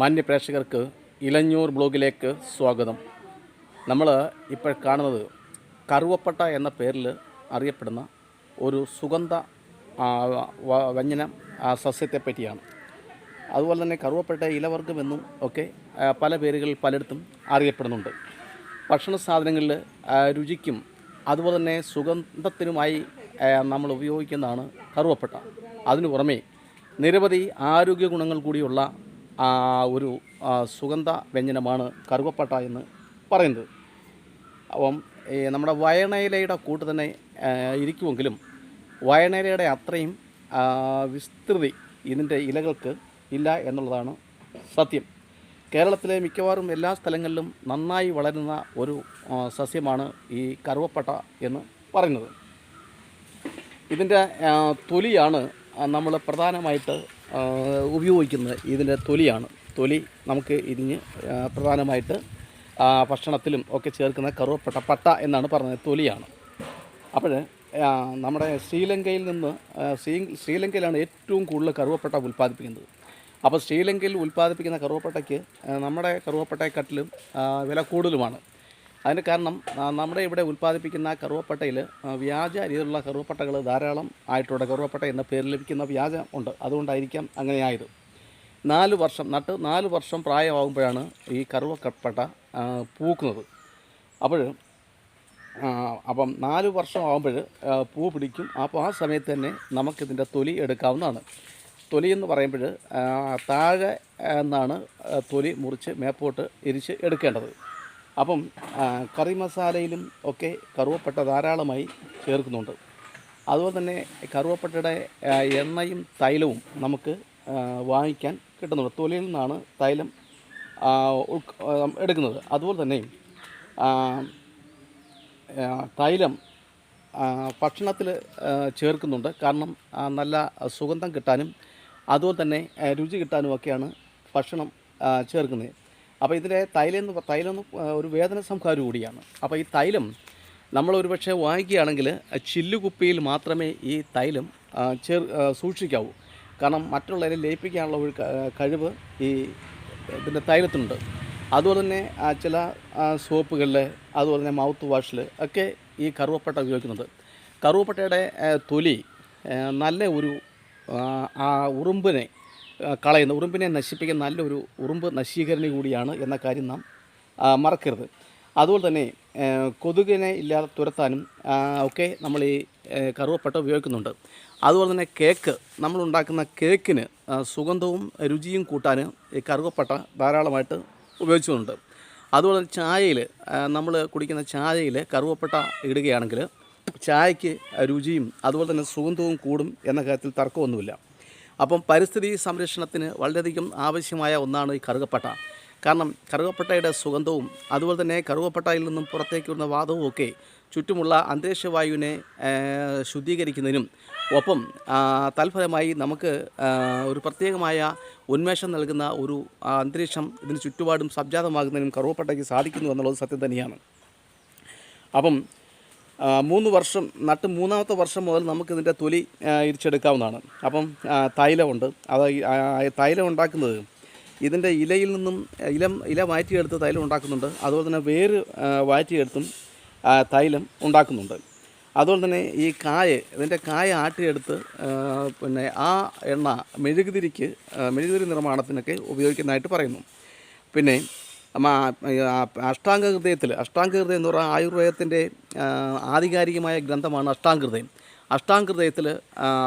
മാന്യ പ്രേക്ഷകർക്ക് ഇലഞ്ഞൂർ ബ്ലോഗിലേക്ക് സ്വാഗതം. നമ്മൾ ഇപ്പോൾ കാണുന്നത് കറുവപ്പട്ട എന്ന പേരിൽ അറിയപ്പെടുന്ന ഒരു സുഗന്ധ വ്യഞ്ജന സസ്യത്തെ സസ്യത്തെപ്പറ്റിയാണ് അതുപോലെ തന്നെ കറുവപ്പട്ട എന്നും ഒക്കെ പല പേരുകളിൽ പലയിടത്തും അറിയപ്പെടുന്നുണ്ട്. ഭക്ഷണ സാധനങ്ങളിൽ രുചിക്കും അതുപോലെ തന്നെ സുഗന്ധത്തിനുമായി നമ്മൾ ഉപയോഗിക്കുന്നതാണ് കറുവപ്പട്ട. അതിനു പുറമേ നിരവധി ആരോഗ്യ ഗുണങ്ങൾ കൂടിയുള്ള ഒരു സുഗന്ധ വ്യഞ്ജനമാണ് കറുവപ്പട്ട എന്ന് പറയുന്നത്. അപ്പം നമ്മുടെ വയണയിലയുടെ കൂട്ട് തന്നെ ഇരിക്കുമെങ്കിലും വയണയിലയുടെ അത്രയും വിസ്തൃതി ഇതിന്റെ ഇലകൾക്ക് ഇല്ല എന്നുള്ളതാണ് സത്യം. കേരളത്തിലെ മിക്കവാറും എല്ലാ സ്ഥലങ്ങളിലും നന്നായി വളരുന്ന ഒരു സസ്യമാണ് ഈ കറുവപ്പട്ട എന്ന് പറയുന്നത്. ഇതിന്റെ തൊലിയാണ് നമ്മൾ പ്രധാനമായിട്ട് ഉപയോഗിക്കുന്നത് ഇതിന്റെ തൊലിയാണ്. തൊലി നമുക്ക് ഇതിന് പ്രധാനമായിട്ട് ഭക്ഷണത്തിലും ഒക്കെ ചേർക്കുന്ന കറുവപ്പട്ട പട്ട എന്നാണ് പറഞ്ഞത് തൊലിയാണ്. അപ്പോൾ നമ്മുടെ ശ്രീലങ്കയിൽ നിന്ന് ശ്രീ ശ്രീലങ്കയിലാണ് ഏറ്റവും കൂടുതൽ കറുവപ്പട്ട ഉൽപ്പാദിപ്പിക്കുന്നത്. അപ്പോൾ ശ്രീലങ്കയിൽ ഉൽപ്പാദിപ്പിക്കുന്ന കറുവപ്പട്ടയ്ക്ക് നമ്മുടെ കറുവപ്പട്ടയെക്കാട്ടിലും വില കൂടുതലുമാണ്. അതിന് കാരണം നമ്മുടെ ഇവിടെ ഉൽപ്പാദിപ്പിക്കുന്ന കറുവപ്പട്ടയിൽ വ്യാജ രീതിയിലുള്ള കറുവപ്പട്ടകൾ ധാരാളം ആയിട്ടുണ്ട്. കറുവപ്പട്ട എന്ന പേര് ലഭിക്കുന്ന വ്യാജം ഉണ്ട്. അതുകൊണ്ടായിരിക്കാം അങ്ങനെയായത്. നാല് വർഷം നട്ട് നാല് വർഷം പ്രായമാകുമ്പോഴാണ് ഈ കറുവപ്പട്ട പൂക്കുന്നത്. അപ്പോൾ അപ്പം നാല് വർഷം ആകുമ്പോൾ പൂ പിടിക്കും. അപ്പോൾ ആ സമയത്ത് തന്നെ നമുക്കിതിന്റെ തൊലി എടുക്കാവുന്നതാണ്. തൊലി എന്ന് പറയുമ്പോൾ താഴെ എന്നാണ് തൊലി മുറിച്ച് മേപ്പോട്ട് എരിച്ച് എടുക്കേണ്ടത്. അപ്പം കറി മസാലയിലും ഒക്കെ കറുവപ്പട്ട ധാരാളമായി ചേർക്കുന്നുണ്ട്. അതുപോലെ തന്നെ കറുവപ്പട്ടയുടെ എണ്ണയും തൈലവും നമുക്ക് വാങ്ങിക്കാൻ കിട്ടുന്നുണ്ട്. തൊലിയിൽ നിന്നാണ് തൈലം എടുക്കുന്നത്. അതുപോലെ തന്നെ തൈലം ഭക്ഷണത്തിൽ ചേർക്കുന്നുണ്ട്. കാരണം നല്ല സുഗന്ധം കിട്ടാനും അതുപോലെ തന്നെ രുചി കിട്ടാനുമൊക്കെയാണ് ഭക്ഷണം ചേർക്കുന്നത്. അപ്പോൾ ഇതിലെ തൈലം എന്ന് തൈലം എന്ന് ഒരു വേദന സംഹാരം കൂടിയാണ്. അപ്പോൾ ഈ തൈലം നമ്മൾ ഒരുപക്ഷെ വാങ്ങിക്കുകയാണെങ്കിൽ ചില്ലുകുപ്പിയിൽ മാത്രമേ ഈ തൈലം ചെർ സൂക്ഷിക്കാവൂ. കാരണം മറ്റുള്ളവരെ ലയിപ്പിക്കാനുള്ള ഒരു കഴിവ് ഈ ഇതിന്റെ തൈലത്തിനുണ്ട്. അതുപോലെ തന്നെ ചില സോപ്പുകളിൽ അതുപോലെ തന്നെ മൗത്ത് വാഷിൽ ഒക്കെ ഈ കറുവപ്പട്ട ഉപയോഗിക്കുന്നത്. കറുവപ്പട്ടയുടെ തൊലി നല്ല ഒരു ആ, ഉറുമ്പിനെ കളയുന്ന. ഉറുമ്പിനെ നശിപ്പിക്കുന്ന നല്ലൊരു ഉറുമ്പ് നശീകരണി കൂടിയാണ് എന്ന കാര്യം നാം മറക്കരുത്. അതുപോലെ തന്നെ കൊതുകിനെ ഇല്ലാതെ തുരത്താനും ഒക്കെ നമ്മൾ ഈ കറുവപ്പട്ട ഉപയോഗിക്കുന്നുണ്ട്. അതുപോലെ തന്നെ കേക്ക് നമ്മളുണ്ടാക്കുന്ന കേക്കിന് സുഗന്ധവും രുചിയും കൂട്ടാൻ ഈ കറുവപ്പട്ട ധാരാളമായിട്ട് ഉപയോഗിച്ചുകൊണ്ട് അതുപോലെ തന്നെ ചായയിൽ നമ്മൾ കുടിക്കുന്ന ചായയിൽ കറുവപ്പട്ട ഇടുകയാണെങ്കിൽ ചായയ്ക്ക് രുചിയും അതുപോലെ തന്നെ സുഗന്ധവും കൂടും എന്ന കാര്യത്തിൽ തർക്കമൊന്നുമില്ല. അപ്പം പരിസ്ഥിതി സംരക്ഷണത്തിന് വളരെയധികം ആവശ്യമായ ഒന്നാണ് ഈ കറുകപ്പട്ട. കാരണം കറുകപ്പട്ടയുടെ സുഗന്ധവും അതുപോലെ തന്നെ കറുകപ്പട്ടയിൽ നിന്നും പുറത്തേക്ക് വരുന്ന വാദവും ഒക്കെ ചുറ്റുമുള്ള അന്തരീക്ഷ വായുവിനെ ആ, ശുദ്ധീകരിക്കുന്നതിനും ഒപ്പം തൽഫലമായി നമുക്ക് ഒരു പ്രത്യേകമായ ഉന്മേഷം നൽകുന്ന ഒരു അന്തരീക്ഷം ഇതിന് ചുറ്റുപാടും സംജാതമാകുന്നതിനും കറുവപ്പട്ടയ്ക്ക് സാധിക്കുന്നു എന്നുള്ളത് സത്യം തന്നെയാണ്. അപ്പം മൂന്ന് വർഷം നട്ട് മൂന്നാമത്തെ വർഷം മുതൽ നമുക്കിതിന്റെ തൊലി ഇരിച്ചെടുക്കാവുന്നതാണ്. അപ്പം തൈലമുണ്ട്. അത് തൈലം ഉണ്ടാക്കുന്നത് ഇതിന്റെ ഇലയിൽ നിന്നും ഇലം ഇല വാറ്റിയെടുത്ത് തൈലം ഉണ്ടാക്കുന്നുണ്ട്. അതുപോലെ തന്നെ വേര് വാറ്റിയെടുത്തും തൈലം ഉണ്ടാക്കുന്നുണ്ട്. അതുപോലെ തന്നെ ഈ കായ ഇതിന്റെ കായ ആട്ടിയെടുത്ത് പിന്നെ ആ എണ്ണ മെഴുകുതിരിക്ക് മെഴുകുതിരി നിർമ്മാണത്തിനൊക്കെ ഉപയോഗിക്കുന്നതായിട്ട് പറയുന്നു. പിന്നെ മ- അഷ്ടാംഗഹൃദയം എന്ന് പറഞ്ഞാൽ ആയുർവേദത്തിന്റെ ആധികാരികമായ ഗ്രന്ഥമാണ് അഷ്ടാംഗ ഹൃദയം അഷ്ടാംഗ ഹൃദയത്തിൽ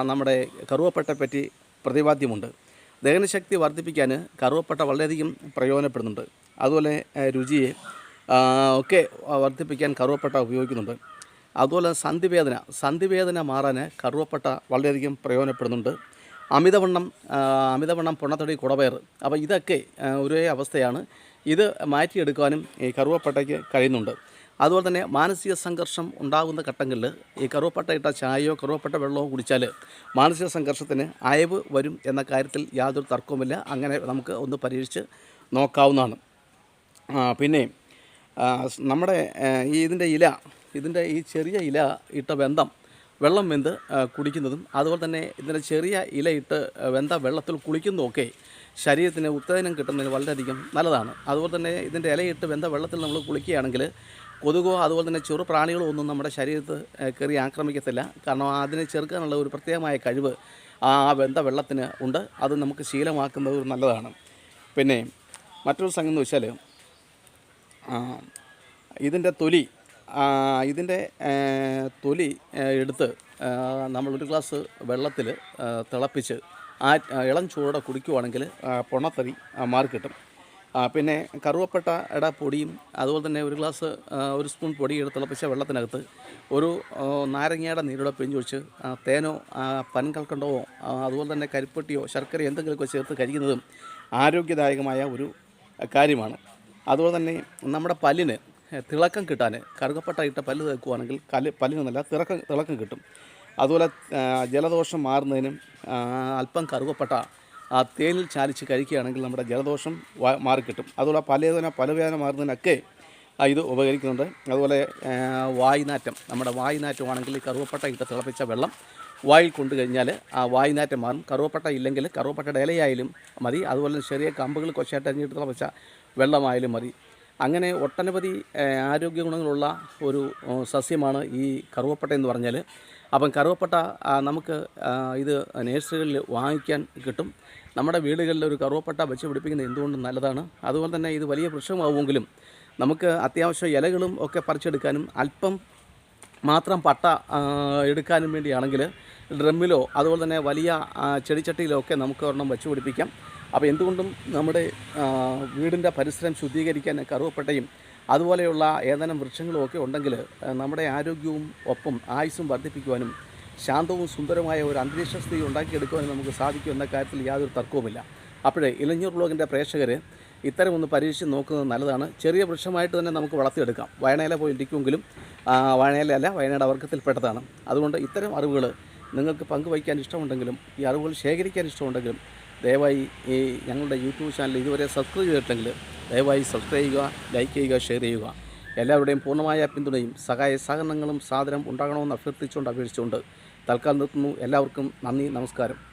നമ്മുടെ കറുവപ്പട്ടയെ പറ്റി പ്രതിപാദ്യമുണ്ട്. ദഹനശക്തി വർദ്ധിപ്പിക്കാൻ കറുവപ്പട്ട വളരെയധികം പ്രയോജനപ്പെടുന്നുണ്ട്. അതുപോലെ രുചിയെ ഒക്കെ വർദ്ധിപ്പിക്കാൻ കറുവപ്പട്ട ഉപയോഗിക്കുന്നുണ്ട്. അതുപോലെ സന്ധിവേദന സന്ധിവേദന മാറാൻ കറുവപ്പട്ട വളരെയധികം പ്രയോജനപ്പെടുന്നുണ്ട്. അമിതവണ്ണം അമിതവണ്ണം പൊണ്ണത്തടി കുടവയർ അപ്പോൾ ഇതൊക്കെ ഒരേ അവസ്ഥയാണ്. ഇത് മാറ്റിയെടുക്കാനും ഈ കറുവപ്പട്ടയ്ക്ക് കഴിയുന്നുണ്ട്. അതുപോലെ തന്നെ മാനസിക സംഘർഷം ഉണ്ടാകുന്ന ഘട്ടങ്ങളിൽ ഈ കറുവപ്പട്ട ഇട്ട ചായയോ കറുവപ്പട്ട വെള്ളമോ കുടിച്ചാൽ മാനസിക സംഘർഷത്തിന് അയവ് വരും എന്ന കാര്യത്തിൽ യാതൊരു തർക്കവുമില്ല. അങ്ങനെ നമുക്ക് ഒന്ന് പരീക്ഷിച്ച് നോക്കാവുന്നതാണ്. പിന്നെ നമ്മുടെ ഈ ഇതിന്റെ ഇല ഇതിന്റെ ഈ ചെറിയ ഇല ഇട്ട വെന്തം വെള്ളം വെന്ത് കുടിക്കുന്നതും അതുപോലെ തന്നെ ഇതിന്റെ ചെറിയ ഇല ഇട്ട് വെന്ത വെള്ളത്തിൽ കുളിക്കുന്നതുമൊക്കെ ശരീരത്തിന് ഉത്തേജനം കിട്ടുന്നതിന് വളരെയധികം നല്ലതാണ്. അതുപോലെ തന്നെ ഇതിന്റെ ഇലയിട്ട് വെന്ത വെള്ളത്തിൽ നമ്മൾ കുളിക്കുകയാണെങ്കിൽ കൊതുകോ അതുപോലെ തന്നെ ചെറു പ്രാണികളോ ഒന്നും നമ്മുടെ ശരീരത്ത് കയറി ആക്രമിക്കത്തില്ല. കാരണം അതിനെ ചെറുക്കാനുള്ള ഒരു പ്രത്യേകമായ കഴിവ് ആ വെന്ത വെള്ളത്തിന് ഉണ്ട്. അത് നമുക്ക് ശീലമാക്കുന്നത് ഒരു നല്ലതാണ്. പിന്നെ മറ്റൊരു സംഗതി എന്ന് വെച്ചാൽ ഇതിന്റെ തൊലി ഇതിന്റെ തൊലി എടുത്ത് നമ്മളൊരു ഗ്ലാസ് വെള്ളത്തിൽ തിളപ്പിച്ച് ആ ഇളം ചൂടോടെ കുടിക്കുവാണെങ്കിൽ പൊണത്തരി മാറി കിട്ടും. പിന്നെ കറുവപ്പട്ടയുടെ പൊടിയും അതുപോലെ തന്നെ ഒരു ഗ്ലാസ് ഒരു സ്പൂൺ പൊടി എടുത്ത് തിളപ്പിച്ച വെള്ളത്തിനകത്ത് ഒരു നാരങ്ങയുടെ നീരോടെ പിഴിഞ്ഞൊഴിച്ച് ആ, തേനോ പനങ്കൽക്കണ്ടവോ അതുപോലെ തന്നെ കരിപ്പെട്ടിയോ ശർക്കര എന്തെങ്കിലുമൊക്കെ ചേർത്ത് കഴിക്കുന്നതും ആരോഗ്യദായകമായ ഒരു കാര്യമാണ്. അതുപോലെ തന്നെ നമ്മുടെ പല്ലിന് തിളക്കം കിട്ടാൻ. കറുകപ്പട്ട പല്ല് തേക്കുവാണെങ്കിൽ കൽ പല്ലിനൊന്നല്ല തിളക്കം തിളക്കം കിട്ടും. അതുപോലെ ജലദോഷം മാറുന്നതിനും അല്പം കറുകപ്പട്ട ആ തേനിൽ ചാലിച്ച് കഴിക്കുകയാണെങ്കിൽ നമ്മുടെ ജലദോഷം മാറിക്കിട്ടും. അതുപോലെ പലവേദന പലവേദന മാറുന്നതിനൊക്കെ ഇത് ഉപകരിക്കുന്നുണ്ട്. അതുപോലെ വായുനാറ്റം. നമ്മുടെ വായുനാറ്റമാണെങ്കിൽ ഈ കറുവപ്പട്ട ഇട്ട് തിളപ്പിച്ച വെള്ളം വായിൽ കൊണ്ടു കഴിഞ്ഞാൽ ആ വായുനാറ്റം മാറും. കറുവപ്പട്ട ഇല്ലെങ്കിൽ കറുവപ്പട്ടയുടെ ഇലയായാലും മതി. അതുപോലെ ചെറിയ കമ്പുകൾ കൊച്ചായിട്ട് അരിഞ്ഞിട്ട് തിളപ്പിച്ച വെള്ളമായാലും മതി. അങ്ങനെ ഒട്ടനവധി ആരോഗ്യ ഗുണങ്ങളുള്ള ഒരു സസ്യമാണ് ഈ കറുവപ്പട്ട എന്ന് പറഞ്ഞാൽ അപ്പം കറുവപ്പട്ട നമുക്ക് ഇത് നേഴ്സറികളിൽ വാങ്ങിക്കാൻ കിട്ടും. നമ്മുടെ വീടുകളിൽ ഒരു കറുവപ്പട്ട വെച്ച് പിടിപ്പിക്കുന്നത് എന്തുകൊണ്ടും നല്ലതാണ്? അതുപോലെ തന്നെ ഇത് വലിയ വൃക്ഷമാവുമെങ്കിലും നമുക്ക് അത്യാവശ്യം ഇലകളും ഒക്കെ പറിച്ചെടുക്കാനും അല്പം മാത്രം പട്ട എടുക്കാനും വേണ്ടിയാണെങ്കിൽ ഡ്രമ്മിലോ അതുപോലെ തന്നെ വലിയ ചെടിച്ചട്ടിയിലോ ഒക്കെ നമുക്ക് ഒരെണ്ണം വെച്ച് പിടിപ്പിക്കാം. അപ്പോൾ എന്തുകൊണ്ടും നമ്മുടെ വീടിന്റെ പരിസരം ശുദ്ധീകരിക്കാൻ കറുവപ്പട്ടയും അതുപോലെയുള്ള ഏതാനും വൃക്ഷങ്ങളും ഒക്കെ ഉണ്ടെങ്കിൽ നമ്മുടെ ആരോഗ്യവും ഒപ്പം ആയുസ്സും വർദ്ധിപ്പിക്കുവാനും ശാന്തവും സുന്ദരമായ ഒരു അന്തരീക്ഷ സ്ഥിതി ഉണ്ടാക്കിയെടുക്കുവാനും നമുക്ക് സാധിക്കും എന്ന കാര്യത്തിൽ യാതൊരു തർക്കവുമില്ല. അപ്പോഴേ ഇലഞ്ഞൂർ ബ്ലോഗിന്റെ പ്രേക്ഷകർ ഇത്തരം ഒന്ന് പരീക്ഷിച്ച് നോക്കുന്നത് നല്ലതാണ്. ചെറിയ വൃക്ഷമായിട്ട് തന്നെ നമുക്ക് വളർത്തിയെടുക്കാം. വയണയില പോയി ഇരിക്കുമെങ്കിലും വയണയില അല്ല വയനാട് അവർക്കത്തിൽപ്പെട്ടതാണ്. അതുകൊണ്ട് ഇത്തരം അറിവുകൾ നിങ്ങൾക്ക് പങ്കുവയ്ക്കാൻ ഇഷ്ടമുണ്ടെങ്കിലും ഈ അറിവുകൾ ശേഖരിക്കാൻ ഇഷ്ടമുണ്ടെങ്കിലും ദയവായി ഈ ഞങ്ങളുടെ യൂട്യൂബ് ചാനൽ ഇതുവരെ സബ്സ്ക്രൈബ് ചെയ്തിട്ടില്ലെങ്കിൽ ദയവായി സബ്സ്ക്രൈബ് ചെയ്യുക ലൈക്ക് ചെയ്യുക ഷെയർ ചെയ്യുക. എല്ലാവരുടെയും പൂർണമായ പിന്തുണയും സഹായ സഹകരണങ്ങളും സാധനം ഉണ്ടാകണമെന്ന് അഭ്യർത്ഥിച്ചുകൊണ്ട് അപേക്ഷിച്ചുകൊണ്ട് തൽക്കാലം നിർത്തുന്നു. എല്ലാവർക്കും നന്ദി നമസ്കാരം.